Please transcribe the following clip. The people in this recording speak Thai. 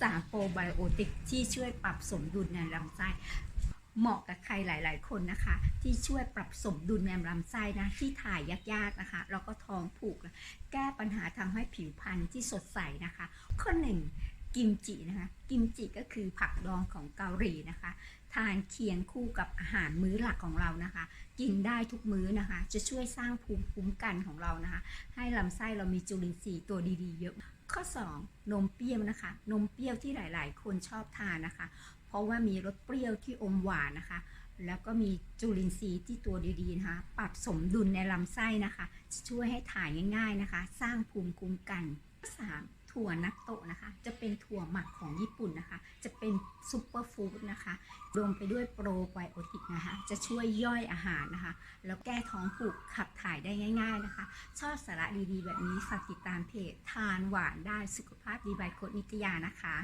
สารโปรไบโอติกที่ช่วยปรับสมดุลในลำไส้เหมาะกับใครหลาย ๆ คนนะคะ ที่ช่วยปรับสมดุลในลำไส้นะที่ถ่ายยากๆนะคะแล้วก็ท้องผูก แก้ปัญหาทำให้ผิวพรรณที่สดใสนะคะ ข้อหนึ่ง กิมจินะคะ กิมจิก็คือผักดองของเกาหลีนะคะ ทานเคียงคู่กับอาหารมื้อหลักของเรานะคะ กินได้ทุกมื้อนะคะ จะช่วยสร้างภูมิคุ้มกันของเรานะคะ ให้ลำไส้เรามีจุลินทรีย์ตัวดีๆเยอะ ข้อ 2 นมเปรี้ยวนะคะ นมเปรี้ยวที่หลายๆ คนชอบทานนะคะ เพราะว่ามีรสเปรี้ยวที่อมหวานนะคะแล้วก็มีจุลินทรีย์ที่ตัวดีๆนะคะปรับสมดุลในลำไส้นะคะจะช่วยให้ถ่ายง่าย ๆนะคะ สร้างภูมิคุ้มกัน 3. ถั่วนักโตะนะคะ จะเป็นถั่วหมักของญี่ปุ่นนะคะ จะเป็นซูเปอร์ฟู้ดนะคะรวมไปด้วยโปรไบโอติกนะคะ จะช่วยย่อยอาหารนะคะ แล้วแก้ท้องผูกขับถ่ายได้ง่าย ๆนะคะ ชอบสาระดีๆ แบบนี้ฝากติดตามเพจทานหวานได้สุขภาพดีบายโคดนิตยานะคะ